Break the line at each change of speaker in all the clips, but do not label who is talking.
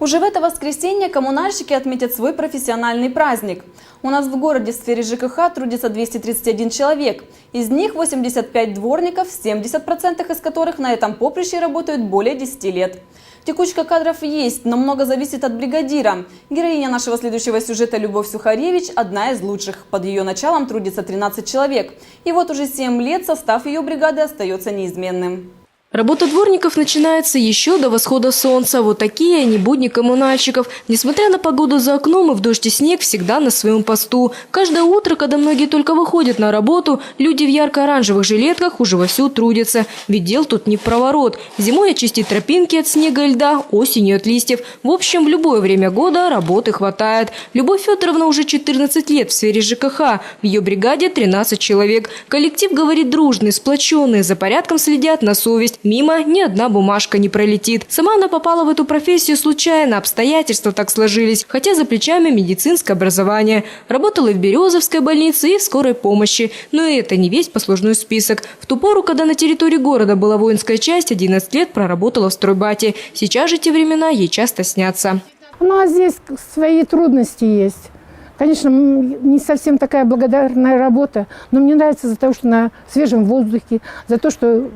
Уже в это воскресенье коммунальщики отметят свой профессиональный праздник. У нас в городе в сфере ЖКХ трудится 231 человек. Из них 85 дворников, 70% из которых на этом поприще работают более 10 лет. Текучка кадров есть, но много зависит от бригадира. Героиня нашего следующего сюжета Любовь Сухаревич – одна из лучших. Под ее началом трудится 13 человек. И вот уже 7 лет состав ее бригады остается неизменным.
Работа дворников начинается еще до восхода солнца. Вот такие они будни коммунальщиков. Несмотря на погоду за окном и в дождь и снег, всегда на своем посту. Каждое утро, когда многие только выходят на работу, люди в ярко-оранжевых жилетках уже вовсю трудятся. Ведь дел тут не в проворот. Зимой очистить тропинки от снега и льда, осенью от листьев. В общем, в любое время года работы хватает. Любовь Федоровна уже 14 лет в сфере ЖКХ. В ее бригаде 13 человек. Коллектив, говорит, дружный, сплоченный, за порядком следят на совесть. Мимо ни одна бумажка не пролетит. Сама она попала в эту профессию случайно, обстоятельства так сложились, хотя за плечами медицинское образование. Работала в Березовской больнице, и в скорой помощи. Но это не весь послужной список. В ту пору, когда на территории города была воинская часть, 11 лет проработала в стройбате. Сейчас же те времена ей часто снятся.
Ну, а здесь свои трудности есть. Конечно, не совсем такая благодарная работа, но мне нравится за то, что на свежем воздухе, за то, что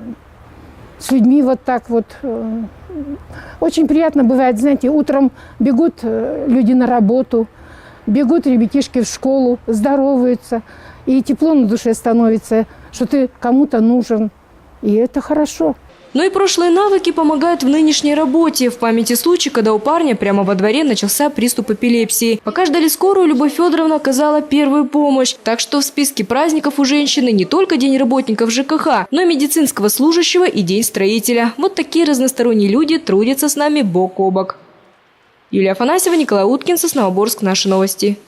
с людьми вот так вот. э, Очень приятно бывает, знаете, утром бегут э, люди на работу, бегут ребятишки в школу, здороваются, и тепло на душе становится, что ты кому-то нужен, и это хорошо.
Но и прошлые навыки помогают в нынешней работе. В памяти случай, когда у парня прямо во дворе начался приступ эпилепсии. Пока ждали скорую, Любовь Федоровна оказала первую помощь. Так что в списке праздников у женщины не только День работников ЖКХ, но и медицинского служащего и День строителя. Вот такие разносторонние люди трудятся с нами бок о бок. Юлия Афанасьева, Николай Уткин, Сосновоборск. Наши новости.